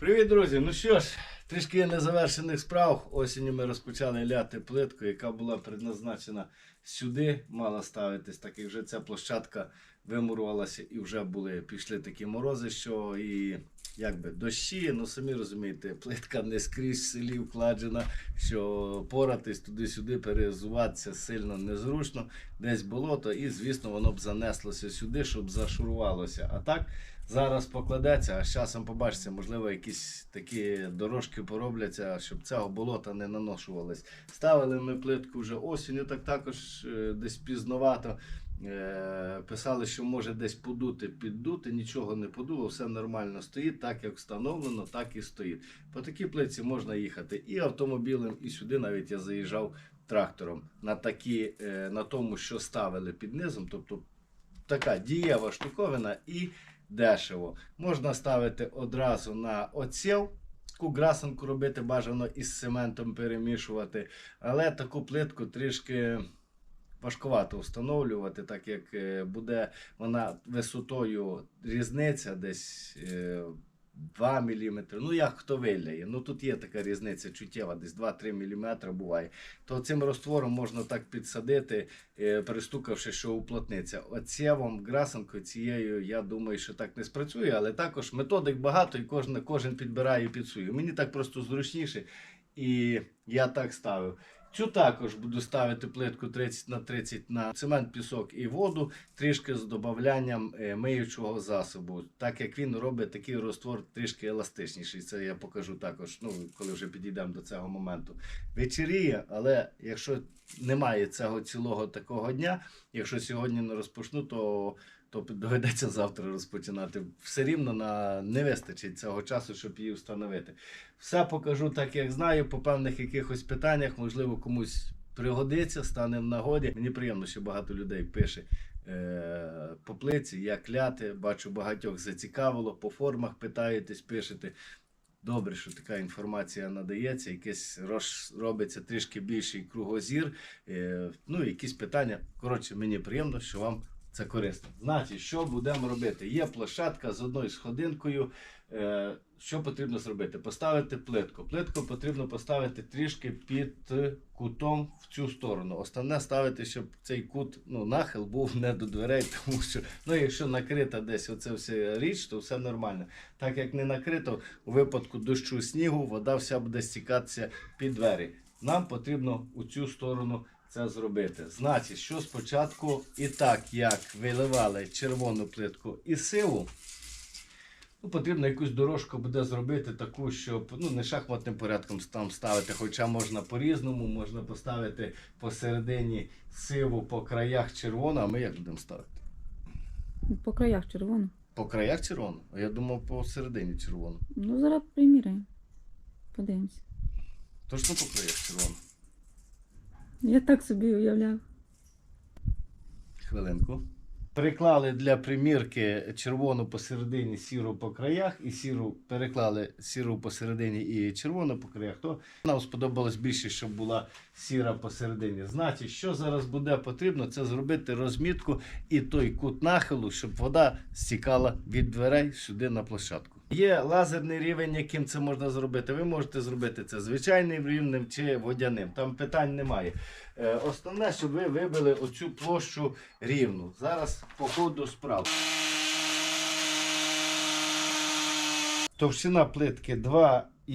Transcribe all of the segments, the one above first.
Привіт, друзі! Ну що ж, трішки незавершених справ. Осінню ми розпочали ляти плитку, яка була предназначена сюди, мала ставитись, так як вже ця площадка вимурувалася і вже були, пішли такі морози, що і якби дощі, ну самі розумієте, плитка не скрізь в селі вкладена, що поратись туди-сюди, перезуватися сильно незручно, десь болото, і звісно воно б занеслося сюди, щоб зашурувалося. А так зараз покладеться, а з часом побачите, можливо, якісь такі дорожки поробляться, щоб цього болота не наношувалось. Ставили ми плитку вже осінню, так також е, десь пізновато. Е, Писали, що може десь подути, піддути, нічого не подуло, все нормально стоїть, так як встановлено, так і стоїть. По такій плитці можна їхати і автомобілем, і сюди навіть я заїжджав трактором на такі, е, на тому, що ставили під низом. Тобто така дієва штуковина і дешево. Можна ставити одразу на оціл. Таку грасанку робити бажано із цементом перемішувати, але таку плитку трішки важкувато встановлювати, так як е, буде вона висотою різниця десь е, 2 мм. Ну, як хто виляє. Ну тут є така різниця чуттєва, десь 2-3 мм буває. То цим розтвором можна так підсадити, е, перестукавши, що уплотниться. Оцєвом, грасанкою цією, я думаю, що так не спрацює, але також методик багато і кожен, кожен підбирає під свою. Мені так просто зручніше. І я так ставив. Цю також буду ставити плитку 30 на 30 на цемент, пісок і воду, трішки з додаванням е, миючого засобу, так як він робить такий розтвор трішки еластичніший. Це я покажу також, ну, коли вже підійдемо до цього моменту. Вечеріє, але якщо немає цього цілого такого дня, якщо сьогодні не розпочну, то то доведеться завтра розпочинати. Все рівно на не вистачить цього часу, щоб її встановити. Все покажу так, як знаю, по певних якихось питаннях, можливо, комусь пригодиться, стане в нагоді. Мені приємно, що багато людей пише е, по плиці, як ляти. Бачу, багатьох зацікавило, по формах питаєтесь, пишете. Добре, що така інформація надається, якесь робиться трішки більший кругозір. Е, ну, якісь питання. Коротше, мені приємно, що вам це корисно. Значить, що будемо робити? Є площадка з одною сходинкою. Е, що потрібно зробити? Поставити плитку. Плитку потрібно поставити трішки під кутом в цю сторону. Основне ставити, щоб цей кут, ну, нахил був не до дверей, тому що ну, якщо накрита десь оце вся річ, то все нормально. Так як не накрито, у випадку дощу снігу, вода вся буде стікатися під двері. Нам потрібно у цю сторону це зробити. Значить, що спочатку, і так як виливали червону плитку і сиву, ну, потрібно якусь дорожку буде зробити таку, щоб ну, не шахматним порядком там ставити, хоча можна по-різному, можна поставити посередині сиву, по краях червону, а ми як будемо ставити? По краях червоно. По краях червону? А я думав посередині червону. Ну, зараз приміряємо. Подивимось. Точно по краях червону. Я так собі уявляв. Хвилинку. Приклали для примірки червону посередині, сіру по краях, і сіру переклали сіру посередині і червону по краях. То нам сподобалось більше, щоб була сіра посередині. Значить, що зараз буде потрібно, це зробити розмітку і той кут нахилу, щоб вода стікала від дверей сюди на площадку. Є лазерний рівень, яким це можна зробити. Ви можете зробити це звичайним рівнем чи водяним. Там питань немає. Е, Основне, щоб ви вибили оцю площу рівну. Зараз по ходу справ. Товщина плитки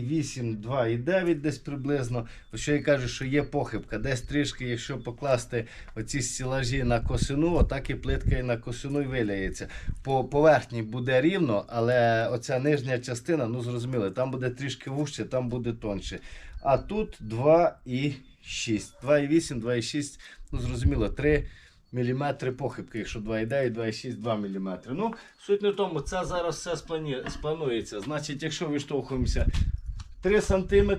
2,8, 2,9 десь приблизно. Що я кажу, що є похибка. Десь трішки, якщо покласти оці стілажі на косину, отак і плитка і на косину і виляється. По поверхні буде рівно, але оця нижня частина, ну зрозуміло, там буде трішки вужче, там буде тонше. А тут 2,6. 2,8, 2,6, ну зрозуміло, 3 мм похибки, якщо 2,9, 2,6, 2 мм. Ну, суть не в тому, це зараз все спланується. Значить, якщо виштовхуємося 3 см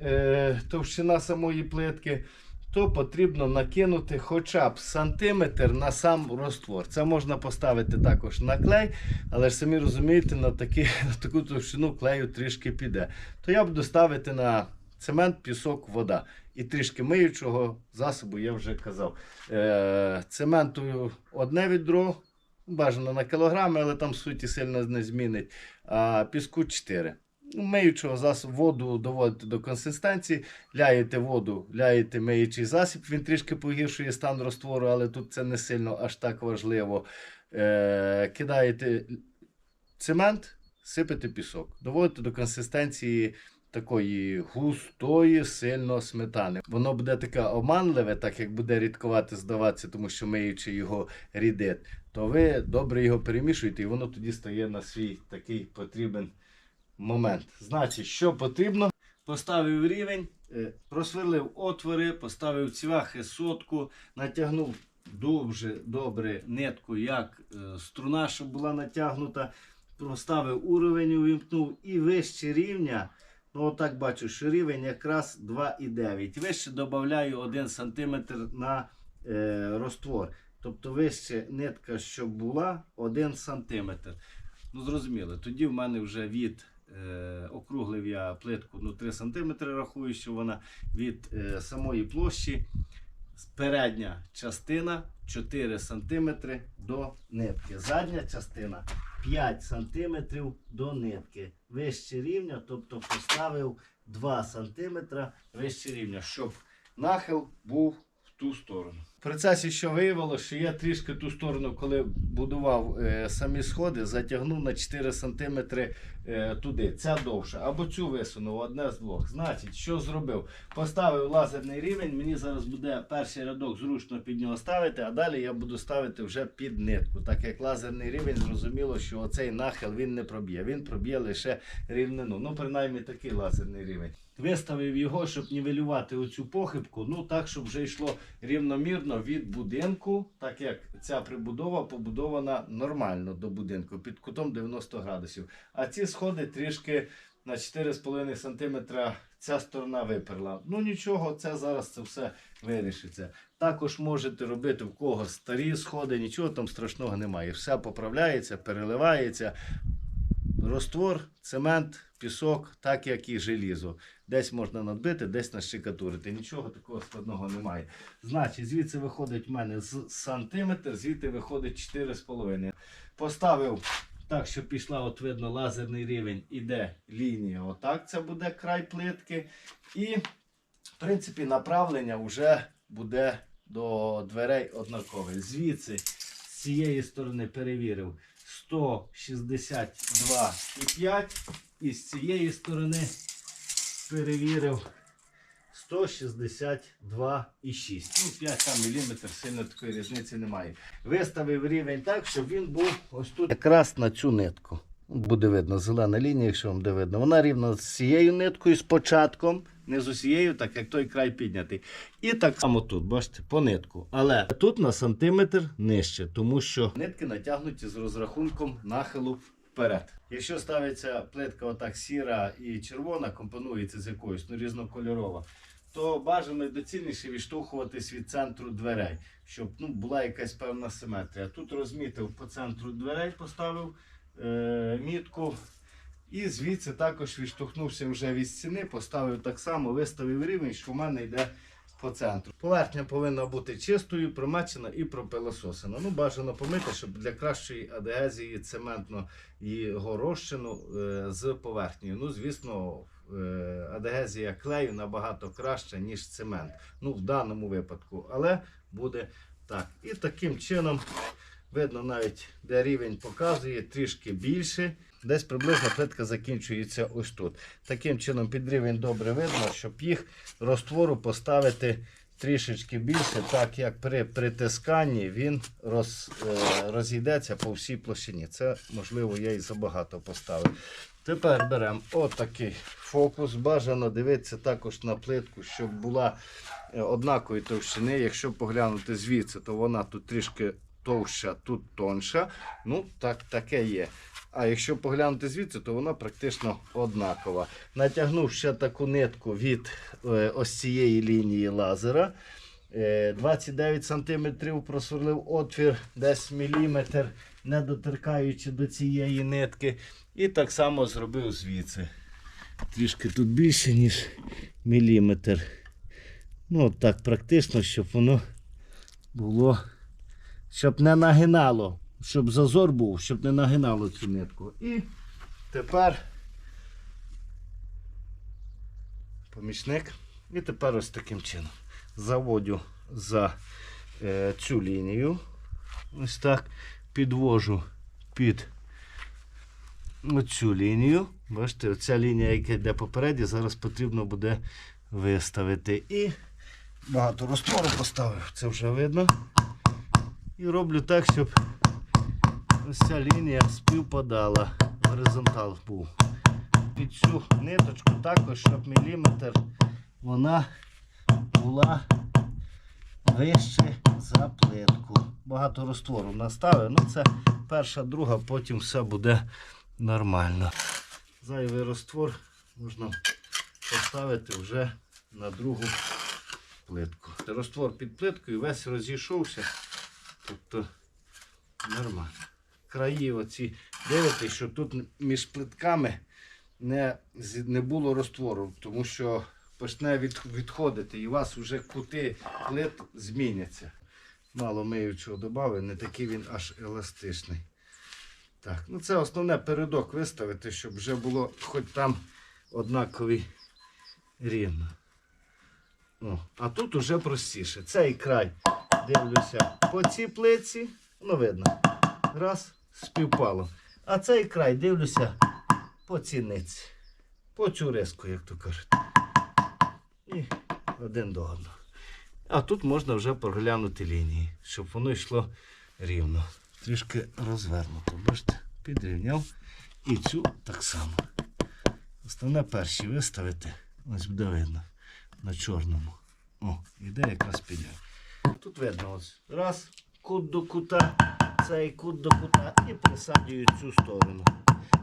е, товщина самої плитки, то потрібно накинути хоча б сантиметр на сам роствор. Це можна поставити також на клей, але ж самі розумієте, на, такі, на таку товщину клею трішки піде. То я буду ставити на цемент, пісок, вода. І трішки миючого засобу я вже казав. Е, цементу одне відро, бажано на кілограми, але там суті сильно не змінить. А піску 4. Миючого засобу, воду доводите до консистенції, ляєте воду, ляєте миючий засіб, він трішки погіршує стан роствору, але тут це не сильно аж так важливо. Е, кидаєте цемент, сипете пісок, доводите до консистенції такої густої, сильно сметани. Воно буде таке оманливе, так як буде рідкувати здаватися, тому що миючи його рідит, то ви добре його перемішуєте, і воно тоді стає на свій такий потрібен момент. Значить, що потрібно? Поставив рівень, е, просверлив отвори, поставив цвяхи сотку, натягнув дуже добре нитку, як е, струна, щоб була натягнута, проставив уровень, увімкнув і вище рівня. Ну, отак бачу, що рівень якраз 2,9. Вище додаю 1 см на е, роствор. Тобто вище нитка, щоб була 1 см. Ну, зрозуміло, тоді в мене вже від округлив я плитку ну, 3 см, рахую, що вона від е, самої площі. Передня частина 4 см до нитки. Задня частина 5 см до нитки. Вище рівня, тобто поставив 2 см вище рівня, щоб нахил був ту сторону. В процесі, що виявилося, що я трішки ту сторону, коли будував е, самі сходи, затягнув на 4 см е, туди. Ця довша. Або цю висунув, одне з двох. Значить, що зробив? Поставив лазерний рівень. Мені зараз буде перший рядок зручно під нього ставити, а далі я буду ставити вже під нитку. Так як лазерний рівень, зрозуміло, що оцей нахил він не проб'є. Він проб'є лише рівнину. Ну, принаймні такий лазерний рівень. Виставив його, щоб нівелювати оцю похибку, ну так, щоб вже йшло рівномірно від будинку, так як ця прибудова побудована нормально до будинку під кутом 90 градусів. А ці сходи трішки на 4,5 см ця сторона виперла. Ну нічого, це зараз це все вирішиться. Також можете робити в кого старі сходи, нічого там страшного немає. Все поправляється, переливається. Роствор, цемент, пісок, так як і желізо. Десь можна надбити, десь нащикатурити. Нічого такого складного немає. Значить, звідси виходить в мене з сантиметр, звідти виходить 4,5. Поставив так, щоб пішла, от видно, лазерний рівень, іде лінія. Отак це буде край плитки. І, в принципі, направлення вже буде до дверей однакове. Звідси, з цієї сторони перевірив 162,5 і з цієї сторони перевірив 162,6. Ну, 5 мм, сильно такої різниці немає. Виставив рівень так, щоб він був ось тут. Якраз на цю нитку. Буде видно, зелена лінія, якщо вам де видно. Вона рівно з цією ниткою, з початком, не з усією, так як той край піднятий. І так само тут, бачите, по нитку. Але тут на сантиметр нижче, тому що нитки натягнуті з розрахунком нахилу вперед. Якщо ставиться плитка отак сіра і червона, компонується з якоюсь, ну різнокольорова, то бажано доцільніше відштовхуватись від центру дверей, щоб ну, була якась певна симетрія. Тут розмітив по центру дверей, поставив е, мітку. І звідси також відштовхнувся вже від стіни, поставив так само, виставив рівень, що в мене йде по центру. Поверхня повинна бути чистою, промечена і пропилососена. Ну, бажано помити, щоб для кращої адгезії цементно і розчину е, з поверхнею. Ну, звісно, е, адгезія клею набагато краща, ніж цемент. Ну, в даному випадку, але буде так. І таким чином. Видно навіть, де рівень показує трішки більше. Десь приблизно плитка закінчується ось тут. Таким чином під рівень добре видно, щоб їх розтвору поставити трішечки більше, так як при притисканні він роз, е, розійдеться по всій площині. Це, можливо, я і забагато поставив. Тепер беремо отакий фокус. Бажано дивитися також на плитку, щоб була е, однакової товщини. Якщо поглянути звідси, то вона тут трішки товща, тут тонша. Ну, так, таке є. А якщо поглянути звідси, то вона практично однакова. Натягнув ще таку нитку від е, ось цієї лінії лазера. Е, 29 см просверлив отвір, десь міліметр, не доторкаючи до цієї нитки. І так само зробив звідси. Трішки тут більше, ніж міліметр. Ну, так практично, щоб воно було, щоб не нагинало, щоб зазор був, щоб не нагинало цю нитку. І тепер помічник. І тепер ось таким чином. Заводю за е, цю лінію. Ось так. Підвожу під оцю лінію. Бачите, оця лінія, яка йде попереді, зараз потрібно буде виставити. І багато розтвору поставив, це вже видно. І роблю так, щоб ось ця лінія співпадала. Горизонтал був. Під цю ниточку також, щоб міліметр вона була вище за плитку. Багато розтвору наставив. Ну це перша, друга, потім все буде нормально. Зайвий розтвор можна поставити вже на другу плитку. Розтвор під плиткою весь розійшовся. Тобто нормально. Краї оці дивитесь, що тут між плитками не, не було розтвору, тому що почне від, відходити і у вас вже кути плит зміняться. Мало миючого додав, не такий він аж еластичний. Так, ну це основне передок виставити, щоб вже було хоч там однакові рівно. О, а тут уже простіше. Цей край дивлюся по цій плиці, ну видно. Раз, співпало. А цей край дивлюся по ціниці. По цю як то кажуть. І один до одного. А тут можна вже проглянути лінії, щоб воно йшло рівно. Трішки розвернуто. Бачите, підрівняв. І цю так само. Основне перші виставити. Ось буде видно. На чорному. О, іде якраз піде. Тут видно ось. Раз, кут до кута, цей кут до кута і присаджую цю сторону.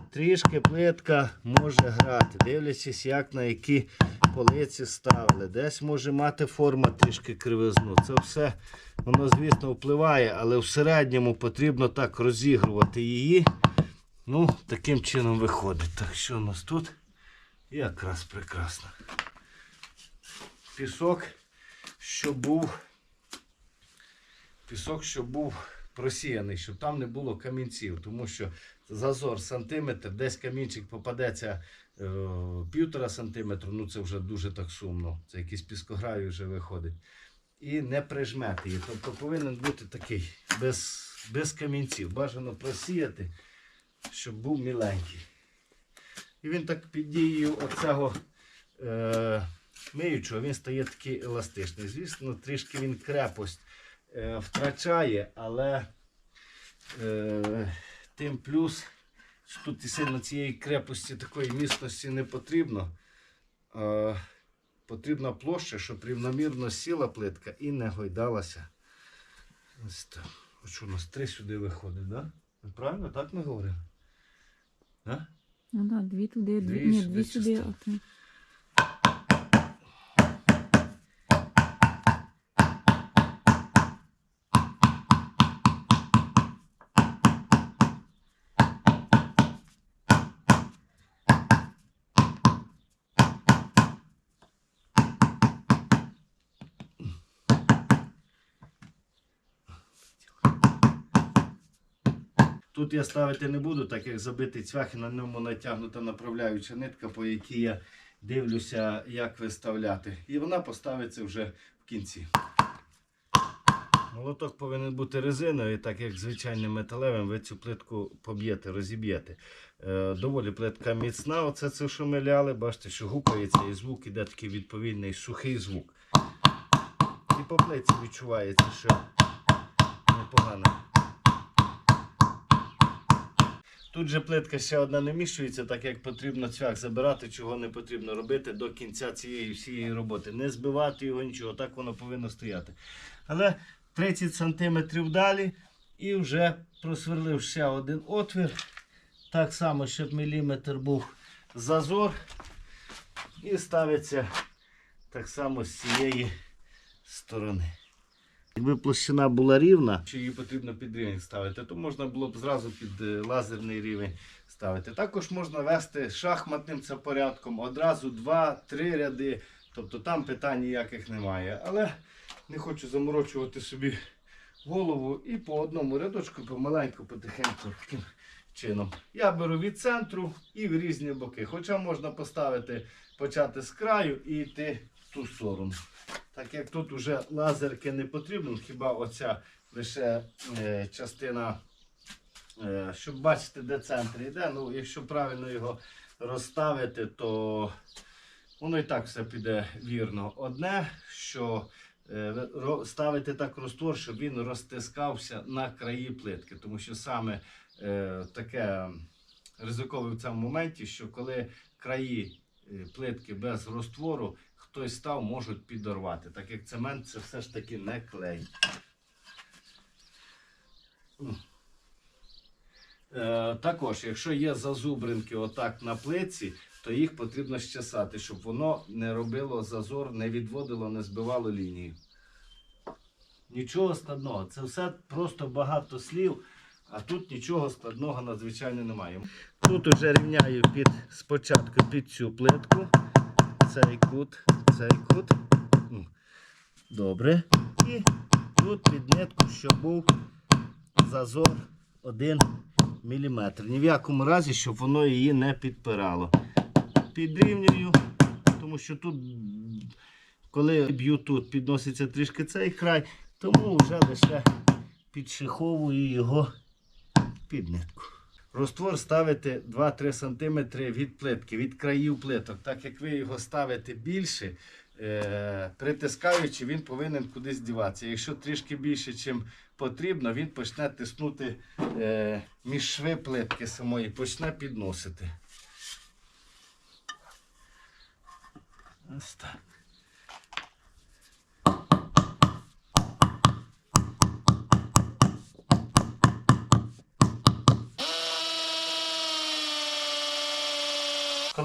Трішки плитка може грати, дивлячись, як на які полиці ставили. Десь може мати форма трішки кривизну. Це все, воно, звісно, впливає, але в середньому потрібно так розігрувати її. Ну, таким чином виходить. Так що у нас тут? Якраз прекрасно. Пісок, що був. Пісок, що був просіяний, щоб там не було камінців, тому що зазор сантиметр, десь камінчик попадеться е, півтора сантиметру, ну це вже дуже так сумно. Це якийсь піскогравій вже виходить. І не прижмете її. Тобто повинен бути такий, без, без камінців. Бажано просіяти, щоб був міленький. І він так під дією оцього е, миючого, він стає такий еластичний. Звісно, трішки він крепость втрачає, але е, тим плюс, що тут і сильно цієї крепості, такої міцності не потрібно. Е, потрібна площа, щоб рівномірно сіла плитка і не гойдалася. Ось так. Що у нас три сюди виходить, да? Правильно, так ми говоримо? Да? Ну так, дві туди, дві, Дві ні, сюди дві сюди. Тут я ставити не буду, так як забитий цвях і на ньому натягнута направляюча нитка, по якій я дивлюся, як виставляти. І вона поставиться вже в кінці. Молоток повинен бути резиновий, так як звичайним металевим ви цю плитку поб'єте, розіб'єте. Е, доволі плитка міцна, оце це, що ми ляли. Бачите, що гукається і звук іде такий відповідний сухий звук. І по плитці відчувається, що непогано. Тут же плитка ще одна не міщується, так як потрібно цвях забирати, чого не потрібно робити до кінця цієї всієї роботи. Не збивати його нічого, так воно повинно стояти. Але 30 см далі і вже просверлив ще один отвір. Так само, щоб міліметр був зазор. І ставиться так само з цієї сторони. Якби площина була рівна, що її потрібно під рівень ставити, то можна було б зразу під е, лазерний рівень ставити. Також можна вести шахматним це порядком, одразу два-три ряди. Тобто там питань ніяких немає. Але не хочу заморочувати собі голову і по одному рядочку помаленьку, потихеньку таким чином. Я беру від центру і в різні боки. Хоча можна поставити, почати з краю і йти в ту сторону. Так як тут вже лазерки не потрібно, хіба оця лише е, частина, е, щоб бачити, де центр йде. Ну, якщо правильно його розставити, то воно і так все піде вірно. Одне, що е, ставити так розтвор, щоб він розтискався на краї плитки. Тому що саме е, таке ризикове в цьому моменті, що коли краї е, плитки без розтвору, хтось став, можуть підорвати. Так як цемент це все ж таки не клей. Е, також, якщо є зазубринки отак на плитці, то їх потрібно щесати, щоб воно не робило зазор, не відводило, не збивало лінію. Нічого складного, це все просто багато слів, а тут нічого складного надзвичайно немає. Тут уже рівняю під, спочатку під цю плитку, цей кут, цей кут. Добре. І тут під нитку, щоб був зазор 1 мм. Ні в якому разі, щоб воно її не підпирало. Підрівнюю, тому що тут, коли б'ю тут, підноситься трішки цей край, тому вже лише підшиховую його під нитку. Роствор ставите 2-3 см від плитки, від країв плиток. Так як ви його ставите більше, е, притискаючи, він повинен кудись діватися. Якщо трішки більше, ніж потрібно, він почне тиснути е, між шви плитки самої, почне підносити. Ось так.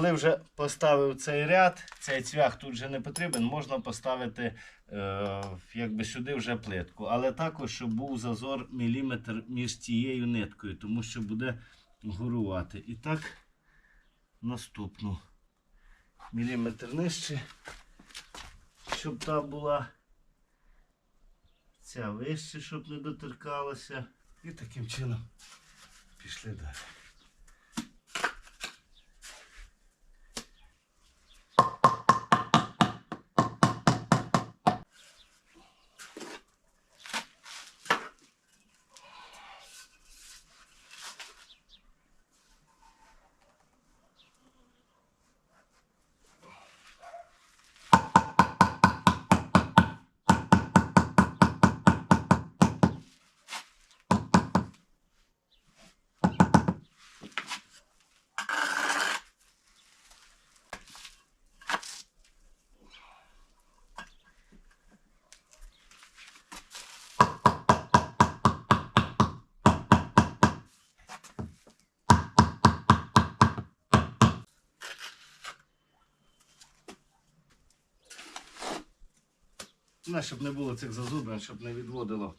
Коли вже поставив цей ряд, цей цвях тут вже не потрібен, можна поставити е, якби сюди вже плитку. Але також, щоб був зазор міліметр між цією ниткою, тому що буде горувати. І так, наступну. Міліметр нижче, щоб та була ця вище, щоб не доторкалася. І таким чином пішли далі. Ну, щоб не було цих зазубин, щоб не відводило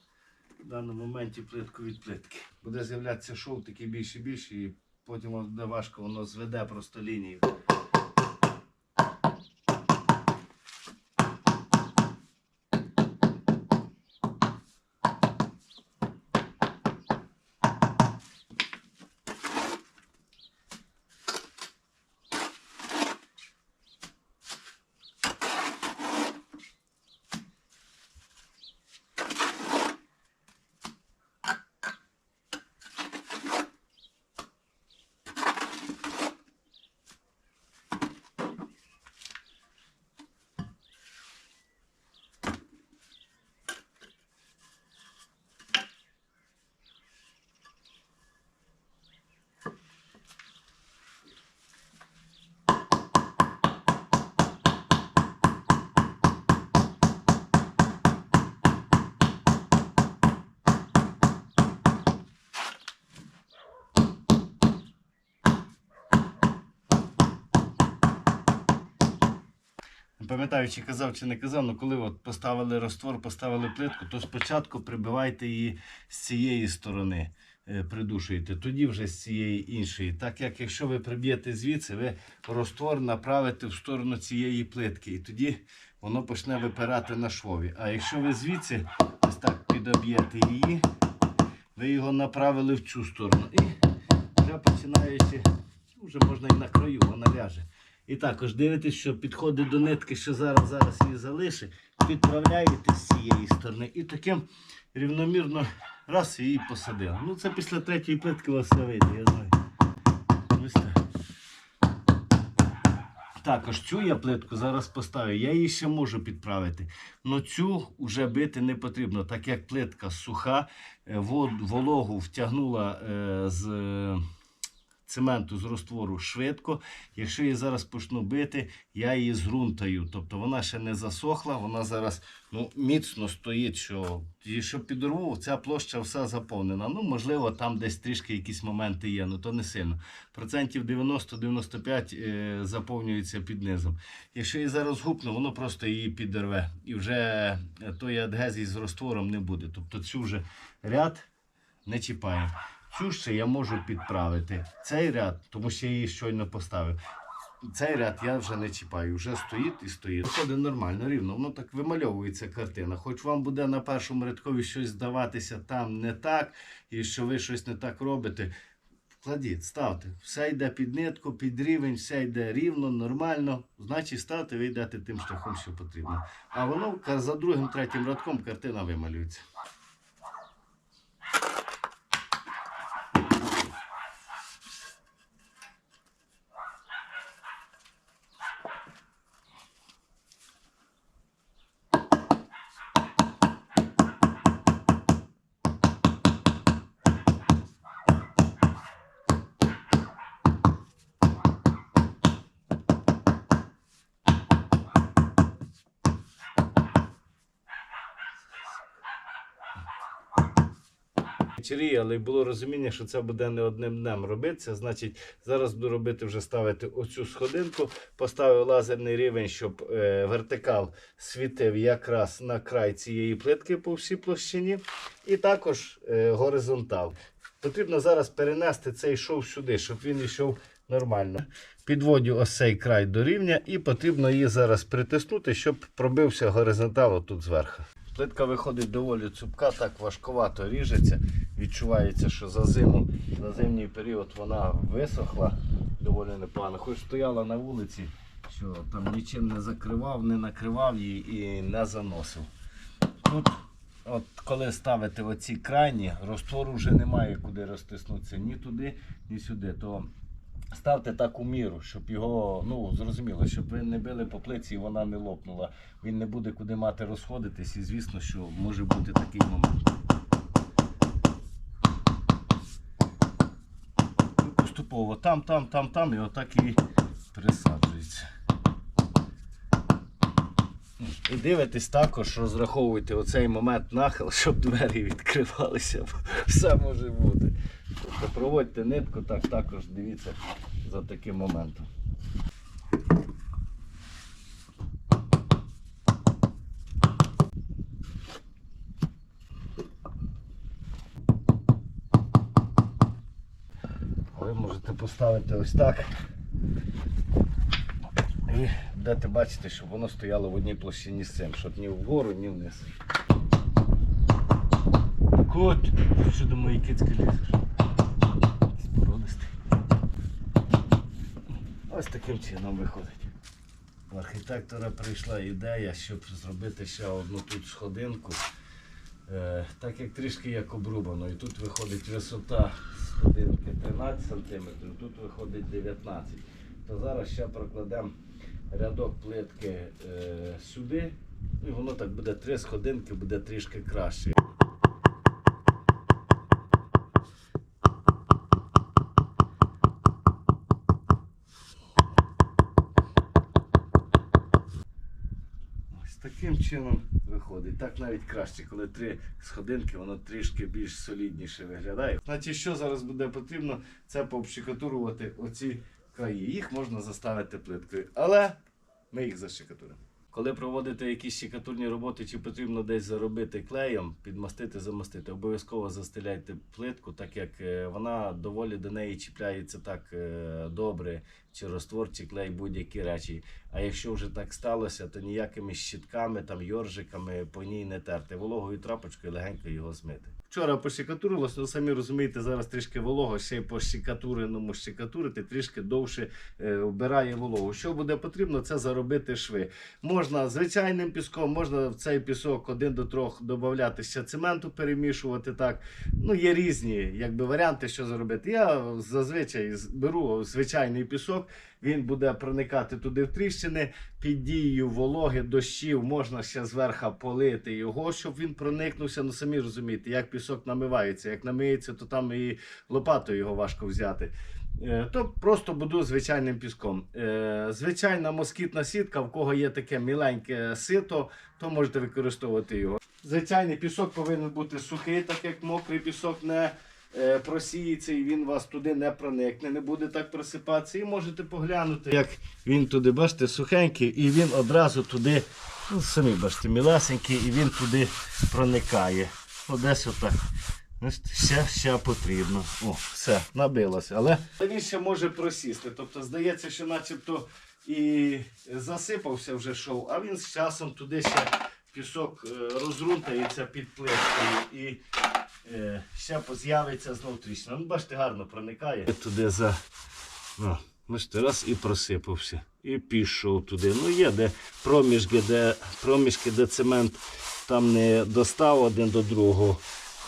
в даному моменті плитку від плитки. Буде з'являтися шов такий більше і більше, і потім буде важко, воно зведе просто лінію. Пам'ятаю, чи казав, чи не казав, але коли от поставили роствор, поставили плитку, то спочатку прибивайте її з цієї сторони, е, придушуєте, тоді вже з цієї іншої. Так як якщо ви приб'єте звідси, ви роствор направите в сторону цієї плитки, і тоді воно почне випирати на швові. А якщо ви звідси ось так підоб'єте її, ви його направили в цю сторону і вже починаючи, вже можна і на краю, вона ляже. І також дивитесь, що підходить до нитки, що зараз зараз її залишить, підправляєте з цієї сторони і таким рівномірно раз її посадили. Ну це після третьої плитки вас не вийде, я знаю. Також цю я плитку зараз поставлю. Я її ще можу підправити. але цю вже бити не потрібно, так як плитка суха, е, вологу втягнула е, з цементу з розтвору швидко. Якщо її зараз почну бити, я її зґрунтаю. Тобто вона ще не засохла, вона зараз ну, міцно стоїть, що і що підорву, ця площа вся заповнена. Ну, можливо, там десь трішки якісь моменти є, ну то не сильно. Процентів 90-95 е, заповнюється під низом. Якщо її зараз гупну, воно просто її підірве. І вже е, тої адгезії з розтвором не буде. Тобто цю вже ряд не чіпаємо. Цю ще я можу підправити. Цей ряд, тому що я її щойно поставив. Цей ряд я вже не чіпаю, вже стоїть і стоїть. Виходить нормально, рівно. Воно так вимальовується картина. Хоч вам буде на першому рядкові щось здаватися там не так, і що ви щось не так робите. Кладіть, ставте. Все йде під нитку, під рівень, все йде рівно, нормально. Значить, ставте, ви йдете тим шляхом, що потрібно. А воно за другим, третім рядком картина вималюється. Вечері, але було розуміння, що це буде не одним днем робитися. Значить, зараз буду робити вже ставити оцю сходинку. Поставив лазерний рівень, щоб е, вертикал світив якраз на край цієї плитки по всій площині. І також е, горизонтал. Потрібно зараз перенести цей шов сюди, щоб він йшов нормально. Підводю ось цей край до рівня і потрібно її зараз притиснути, щоб пробився горизонтал тут зверху. Плитка виходить доволі цупка, так важковато ріжеться. Відчувається, що за зиму, за зимній період вона висохла доволі непогано. Хоч стояла на вулиці, що там нічим не закривав, не накривав її і не заносив. Тут, от коли ставите оці крайні, розтвору вже немає куди розтиснутися ні туди, ні сюди. То ставте так у міру, щоб його, ну зрозуміло, щоб ви не били по плиці і вона не лопнула. Він не буде куди мати розходитись, і звісно, що може бути такий момент. І поступово там, там, там, там, і отак і присаджується. І дивитесь також, розраховуйте оцей момент нахил, щоб двері відкривалися. Все може бути. Проводьте нитку, так також дивіться за таким моментом. Ви можете поставити ось так. І будете бачити, щоб воно стояло в одній площині з цим, щоб ні вгору, ні вниз. Кот, що до моєї кицьки лізеш? Ось таким чином виходить. У архітектора прийшла ідея, щоб зробити ще одну тут сходинку. Е, так як трішки як обрубано. І тут виходить висота сходинки 13 см, тут виходить 19 То зараз ще прокладемо рядок плитки е, сюди. І воно так буде три сходинки, буде трішки краще. Ось таким чином виходить. Так навіть краще, коли три сходинки, воно трішки більш солідніше виглядає. Значить, що зараз буде потрібно, це пообшикатурувати оці краї. Їх можна заставити плиткою, але ми їх зашикатуримо. Коли проводите якісь щекатурні роботи, чи потрібно десь заробити клеєм, підмастити, замастити, обов'язково застеляйте плитку, так як е, вона доволі до неї чіпляється так е, добре, чи розтвор, чи клей, будь-які речі. А якщо вже так сталося, то ніякими щітками, там, йоржиками по ній не терти. Вологою трапочкою легенько його змити. Вчора пощекатурилось, ну самі розумієте, зараз трішки волого, ще й по щекатуреному щекатурити трішки довше е, вбирає вологу. Що буде потрібно, це заробити шви. Можна звичайним піском, можна в цей пісок один до трьох додати ще цементу, перемішувати так. Ну, є різні якби, варіанти, що зробити. Я зазвичай беру звичайний пісок, він буде проникати туди в тріщини. Під дією вологи, дощів можна ще зверху полити його, щоб він проникнувся. Ну самі розумієте, як пісок намивається. Як намиється, то там і лопатою його важко взяти. Е, То просто буду звичайним піском. Е, Звичайна москітна сітка, в кого є таке міленьке сито, то можете використовувати його. Звичайний пісок повинен бути сухий, так як мокрий пісок не просіється і він вас туди не проникне, не буде так просипатися. І можете поглянути, як він туди, бачите, сухенький, і він одразу туди, ну самі бачите, мілесенький, і він туди проникає. Одесь отак. Бачите, Ще, ще потрібно. О, все, набилося. Але він ще може просісти. Тобто здається, що начебто і засипався вже шов, а він з часом туди ще пісок е, розрунтається під плиткою і е, ще з'явиться знов тріщина. Ну, бачите, гарно проникає. Туди за. Ну, бачите, раз і просипався. І пішов туди. Ну, є де проміжки, де, проміжки, де цемент там не достав один до другого,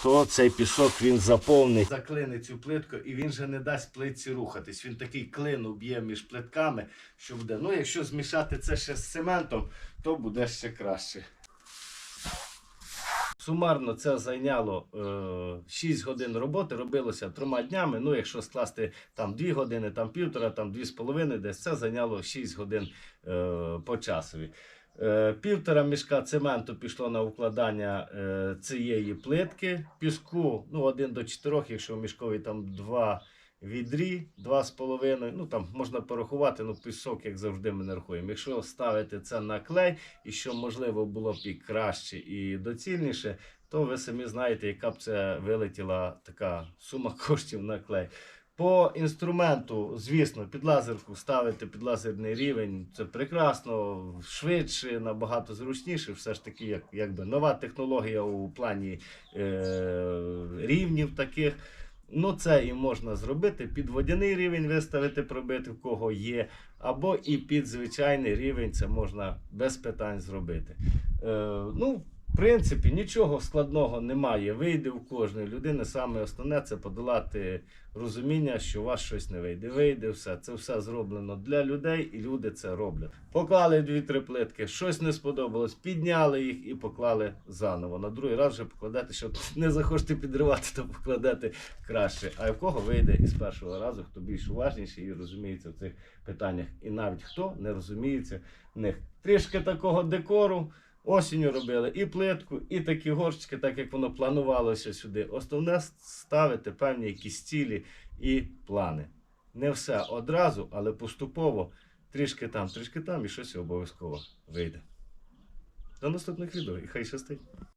то цей пісок він заповнить. Заклинить цю плитку і він же не дасть плитці рухатись. Він такий клин уб'є між плитками, що буде. Ну, якщо змішати це ще з цементом, то буде ще краще. Сумарно це зайняло е, 6 годин роботи, робилося трьома днями. Ну, якщо скласти там 2 години, там півтора, там 2,5, десь це зайняло 6 годин е, по часові. Е, півтора мішка цементу пішло на укладання е, цієї плитки, піску, ну, 1 до 4, якщо в там 2 відрі, 2,5. Ну там можна порахувати, ну пісок, як завжди, ми не рахуємо. Якщо ставити це на клей, і що можливо було б і краще і доцільніше, то ви самі знаєте, яка б це вилетіла така сума коштів на клей. По інструменту, звісно, під лазерку ставити під лазерний рівень це прекрасно, швидше, набагато зручніше. Все ж таки, як, якби нова технологія у плані е, рівнів таких. Ну, це і можна зробити. Під водяний рівень виставити, пробити, в кого є, або і під звичайний рівень це можна без питань зробити. Е, ну, принципі, нічого складного немає. Вийде у кожної людини. Саме основне це подолати розуміння, що у вас щось не вийде. Вийде все. Це все зроблено для людей, і люди це роблять. Поклали дві-три плитки, щось не сподобалось, підняли їх і поклали заново. На другий раз вже покладати, щоб не захочете підривати, то покладати краще. А в кого вийде із першого разу, хто більш уважніший і розуміється в цих питаннях. І навіть хто не розуміється в них. Трішки такого декору. Осінню робили і плитку, і такі горщики, так як воно планувалося сюди. Основне ставити певні якісь цілі і плани. Не все одразу, але поступово, трішки там, трішки там, і щось обов'язково вийде. До наступних відео, і хай щастить.